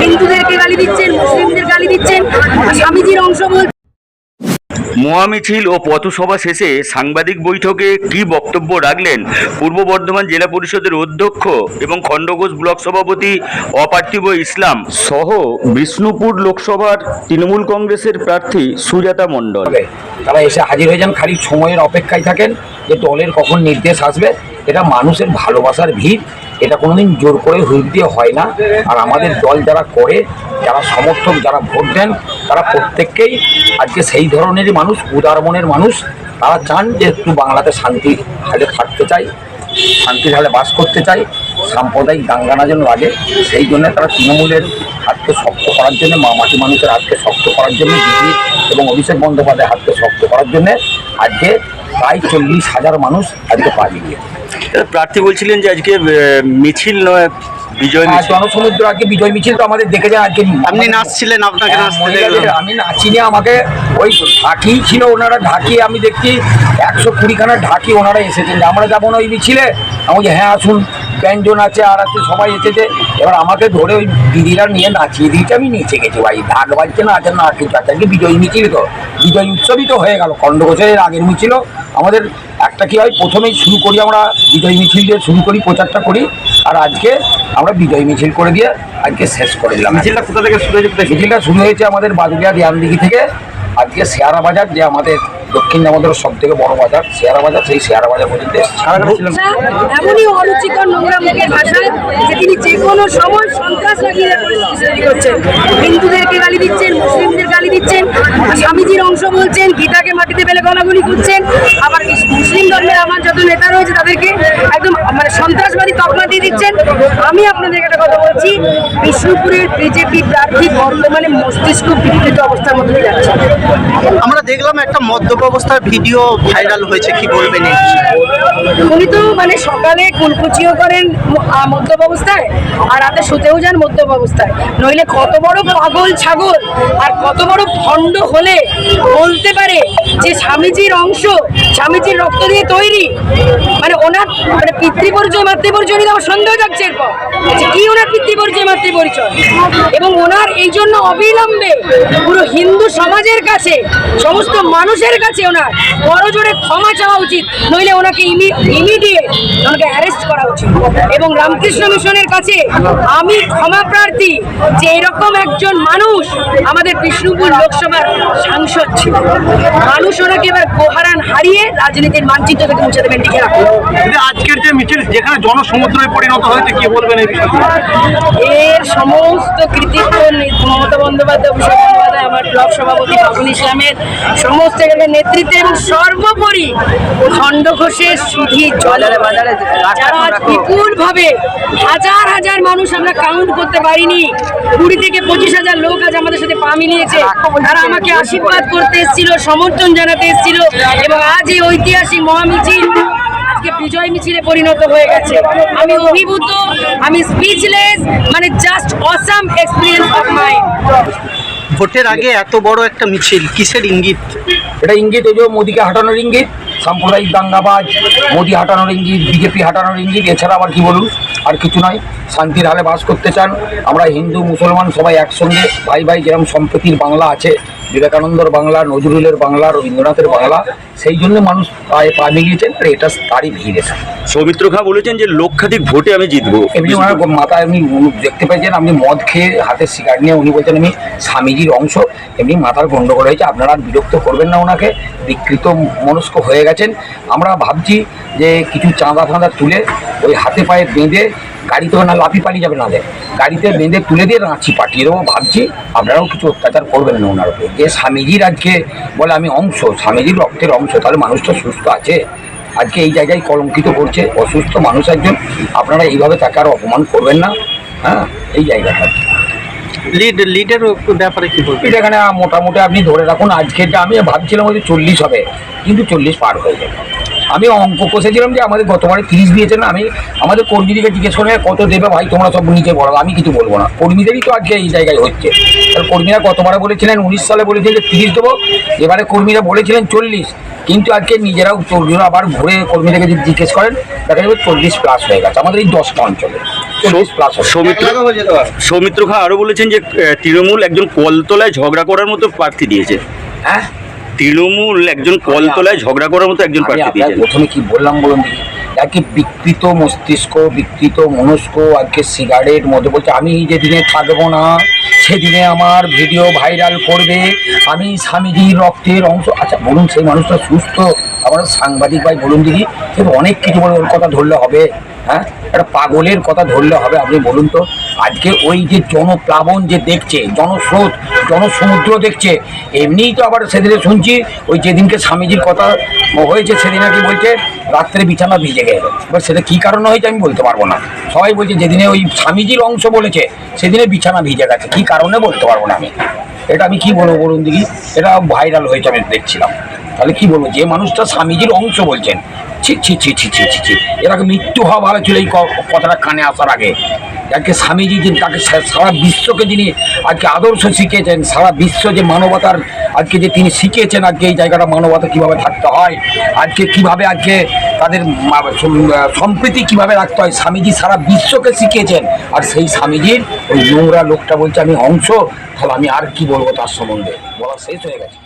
হিন্দুদেরকে গালি দিচ্ছেন মুসলিমদের গালি দিচ্ছেন। স্বামীজির অংশ বলছেন মহামিছিল ও পথসভা শেষে সাংবাদিক বৈঠকে কি বক্তব্য রাখলেন পূর্ব বর্ধমান জেলা পরিষদের অধ্যক্ষ এবং খণ্ডঘোষ ব্লক সভাপতি অপার্থিব ইসলাম সহ বিষ্ণুপুর লোকসভার তৃণমূল কংগ্রেসের প্রার্থী সুজাতা মণ্ডল। তারা এসে হাজির হয়ে যান, খালি সময়ের অপেক্ষায় থাকেন যে দলের কখন নির্দেশ আসবে। এটা মানুষের ভালোবাসার ভিড় এটা কোনোদিন জোর করে হুইপ দিয়ে হয় না। আর আমাদের দল যারা করে, যারা সমর্থক, যারা ভোট দেন তারা প্রত্যেককেই আজকে সেই ধরনেরই মানুষ, উদার মনের মানুষ। তারা চান যে একটু বাংলাতে শান্তি হালে থাকতে চাই শান্তির হালে বাস করতে চাই, সাম্প্রদায়িক দাঙ্গানা যেন লাগে, সেই জন্য তারা তৃণমূলের হাতকে শক্ত করার জন্য, মা মাটি মানুষের হাতকে শক্ত করার জন্য, দিদি এবং অভিষেক বন্দ্যোপাধ্যায়ের হাতকে শক্ত করার জন্য আজকে প্রায় চল্লিশ হাজার মানুষ আজকে পালিয়ে প্রার্থী বলছিলেন যে আজকে মিছিল নয় বিজয় আর মিছিল। আজকে বিজয় মিছিল তো আমাদের দেখে যায় আজকে আপনি নাচছিলেন আপনাকে হ্যাঁ, আমি নাচিনি আমাকে ওই ঢাকি ছিল ওনারা ঢাকি আমি দেখছি একশো কুড়িখানা ঢাকি ওনারা এসেছেন। আমরা যাব না ওই মিছিলে। আমি বলছি, হ্যাঁ আসুন ব্যঞ্জন আছে আর আছে সবাই এসেছে। এবার আমাকে ধরে ওই দিদিরা নিয়ে নাচিয়ে দিয়েছে আমি নেচে গেছি। ভাই ঢাক বাজছে না আছে না কিছু আছে। আজকে বিজয় মিছিল তো। বিজয় উৎসবই তো হয়ে গেল খণ্ডঘোষের আগের মিছিল। আমাদের একটা কি হয় প্রথমেই শুরু করি আমরা বিজয় মিছিল দিয়ে শুরু করি প্রচারটা করি। আর আজকে আমরা বিজয় মিছিল করে দিয়ে আজকে শেষ করে দিলাম। মিছিলটা কোথা থেকে শুরু হয়েছে মিছিলটা শুরু হয়েছে আমাদের বাদুলিয়া দিয়ানদিঘি থেকে। আজকে শেয়ারা বাজার যে আমাদের দক্ষিণ আমাদের সব থেকে বড় বাজার শেয়ারা বাজার সেই শেয়ারা বাজার পর্যন্ত ভাষা এমনই অরুচিকর নোংরা মুখের ভাষা যে তিনি যে কোনো সময় সন্ত্রাস লাগিয়ে তৈরি করছেন। হিন্দুদেরকে গালি দিচ্ছেন মুসলিমদের গালি দিচ্ছেন স্বামীজির অংশ বলছেন গীতাকে মাটিতে ফেলে গলাগুলি করছেন। আবার মুসলিম ধর্মের আমার যত নেতা রয়েছে তাদেরকে একদম মানে সন্ত্রাসবাদী তকমা দিয়ে দিচ্ছেন। আমি আপনাদেরকে একটা কথা বলছি বিষ্ণুপুরের বিজেপি প্রার্থী বর্তমানে মস্তিষ্ক বিকৃত অবস্থার মধ্যে যাচ্ছে। আমরা দেখলাম একটা মদ্যপ অবস্থার ভিডিও ভাইরাল হয়েছে, কি বলবেন উনি তো মানে সকালে কুলকুচিও করেন মদ্যপ অবস্থায় আর রাতে শুতেও যান মদ্যপ অবস্থায় নইলে কত বড় পাগল ছাগল, আর কত বড় ভণ্ড হলে বলতে পারে যে স্বামীজির অংশ স্বামীজির রক্ত দিয়ে তৈরি। মানে ওনার মানে পিতৃপরিচয়, মাতৃপরিচয় নিয়ে আমার সন্দেহ যাচ্ছে এরপর। কি ওনার পিতৃপরিচয়, মাতৃপরিচয়? এবং ওনার এই জন্য অবিলম্বে পুরো হিন্দু সমাজের কাছে, সমস্ত মানুষের কাছে ওনার বড় জোরে ক্ষমা চাওয়া উচিত। নইলে ওনাকে ইমিডিয়েট ওনাকে অ্যারেস্ট করা উচিত। এবং রামকৃষ্ণ মিশনের কাছে আমি ক্ষমা প্রার্থী যে এরকম একজন মানুষ আমাদের বিষ্ণুপুর লোকসভার সাংসদ ছিল। মানুষ ওনাকে এবার কোহারান হারিয়ে রাজনীতির মানচিত্র থেকে মুছে দেবেন লিখে রাখুন। আজকের যে মিছিল যেখানে জনসমুদ্রে পরিণত হয়েছে কি বলবেন এই এর সমস্ত কৃতিত্ব মমতা বন্দ্যোপাধ্যায় অভিষেক বন্দ্যোপাধ্যায় আমার ব্লক সভাপতি বাবুল ইসলামের সমস্ত এখানে নেতৃত্বে এবং সর্বোপরি খণ্ড ঘোষের সুধী জলের বাজারে যারা বিপুল ভাবে হাজার হাজার মানুষ আমরা কাউন্ট করতে পারিনি কুড়ি থেকে পঁচিশ হাজার লোক আজ আমাদের সাথে পা মিলিয়েছে। তারা আমাকে আশীর্বাদ করতে এসেছিল সমর্থন জানাতে এসেছিল এবং আজ এই ঐতিহাসিক মহামিছিল আজকে বিজয় মিছিলে পরিণত হয়ে গেছে। আমি অভিভূত আমি স্পিচলেস মানে just awesome experience of mind ভোটের আগে এত বড় একটা মিছিল কিসের ইঙ্গিত? এটা ইঙ্গিত ওই যে মোদিকে হাঁটানোর ইঙ্গিত সাম্প্রদায়িক দাঙ্গাবাজ মোদি হাঁটানোর ইঙ্গিত বিজেপি হাঁটানোর ইঙ্গিত এছাড়া আবার কি বলুন? আর কিছু নয় শান্তির হালে বাস করতে চান। আমরা হিন্দু মুসলমান সবাই একসঙ্গে ভাই ভাই যেরকম সম্প্রীতির বাংলা আছে বিবেকানন্দর বাংলা নজরুলের বাংলা রবীন্দ্রনাথের বাংলা সেই জন্য মানুষ পায়ে পা মিলিয়েছেন আর এটা তারই ভিড় এটা। সৌমিত্র খাঁ বলেছেন যে লক্ষাধিক ভোটে আমি জিতবো। এমনি ওনার মাথায় এমনি দেখতে পেয়েছেন আপনি মদ খেয়ে হাতে সিগারেট নিয়ে উনি বলছেন আমি স্বামীজির অংশ এমনি মাথার গন্ডগোল হয়েছে আপনারা বিরক্ত করবেন না ওনাকে বিকৃত মনস্ক হয়ে গেছেন। আমরা ভাবছি যে কিছু চাঁদা ফাঁদা তুলে ওই হাতে পায়ে বেঁধে গাড়িতে না লাফি পালিয়ে যাবে না দেয় গাড়িতে বেঁধে তুলে দিয়ে রাঁচি পাঠিয়ে দেবো ভাবছি আপনারাও কিছু অত্যাচার করবেন না ওনার উপরে। যে স্বামীজির আজকে বলে আমি অংশ স্বামীজির রক্তের অংশ তাহলে মানুষটা সুস্থ আছে। আজকে এই জায়গায় কলঙ্কিত করছে অসুস্থ মানুষ একজন। আপনারা এইভাবে তাকে আর অপমান করবেন না হ্যাঁ? এই জায়গাটা। লিড লিডের ব্যাপারে কি বলবেন? এখানে মোটামুটি আপনি ধরে রাখুন আজকে যে আমি ভাবছিলাম হয়তো চল্লিশ হবে কিন্তু চল্লিশ পার হয়ে যাবে আমি অঙ্ক কষেছিলাম যে আমাদের গতবারে তিরিশ দিয়েছেন আমি আমাদের কর্মীদেরকে জিজ্ঞেস করে কত দেবে ভাই? তোমরা সব নিচে বলো আমি কিছু বলব না। কর্মীদেরই তো আজকে এই জায়গায় হচ্ছে। কর্মীরা গতবারে বলেছিলেন উনিশ সালে বলেছিলেন যে তিরিশ দেবো এবারে কর্মীরা বলেছিলেন চল্লিশ। কিন্তু আজকে নিজেরাও চল্লিশ আবার ঘুরে কর্মীদেরকে যদি জিজ্ঞেস করেন দেখা যাবে চল্লিশ প্লাস হয়ে গেছে। আমাদের এই দশটা অঞ্চলে সৌমিত্র সৌমিত্র খাঁ আরও বলেছেন যে তৃণমূল একজন কলতলায় ঝগড়া করার মতো প্রার্থী দিয়েছে। হ্যাঁ? তৃণমূল একজন কলতলায় ঝগড়া করার মতো একজন প্রার্থী দিয়েছেন। প্রথমে কি বললাম বলুন দেখি। একে বিকৃত মস্তিষ্ক বিকৃত মনস্ক আজকে সিগারেট মধ্যে বলছে আমি যেদিনে থাকব না সেদিনে আমার ভিডিও ভাইরাল করবে। আমি স্বামীজির রক্তের অংশ। আচ্ছা বলুন, সেই মানুষটা সুস্থ? আমার সাংবাদিক ভাই, বলুন দিদি সে অনেক কিছু বলে, ওর কথা ধরলে হবে। হ্যাঁ? একটা পাগলের কথা ধরলে হবে, আপনি বলুন তো। আজকে ওই যে জনপ্লাবন যে দেখছে, জনস্রোত, জনসমুদ্র দেখছে, এমনিই তো আবার সেদিনে শুনছি ওই যেদিনকে স্বামীজির কথা হয়েছে সেদিন আর কি বলছে, রাত্রে বিছানা ভিজে গেল। এবার সেটা কী কারণে হয়েছে আমি বলতে পারব না। সবাই বলছে যেদিনে ওই স্বামীজির অংশ বলেছে, সেদিনে বিছানা ভিজে গেছে। কী কারণে বলতে পারব না আমি? এটা আমি কি বলব বলুন দেখি? এটা ভাইরাল হয়েছে আমি দেখছিলাম। তাহলে কি বলব? যে মানুষটা স্বামীজির অংশ বলছেন, ছি ছি ছি ছি ছি ছি ছি এরাকে মৃত্যু হওয়া ভালো ছিল এই কথাটা কানে আসার আগে। আজকে স্বামীজি যে তাকে সারা বিশ্বকে যিনি আজকে আদর্শ শিখিয়েছেন, সারা বিশ্ব যে মানবতার আজকে যে তিনি শিখিয়েছেন আজকে এই জায়গাটা মানবতা কীভাবে থাকতে হয়, আজকে কীভাবে আজকে তাদের সম্প্রীতি কীভাবে রাখতে হয়, স্বামীজি সারা বিশ্বকে শিখিয়েছেন। আর সেই স্বামীজির ওই নোংরা লোকটা বলছে, আমি অংশ, তাহলে আমি আর কি বলব তার সম্বন্ধে? বলা শেষ হয়ে গেছে।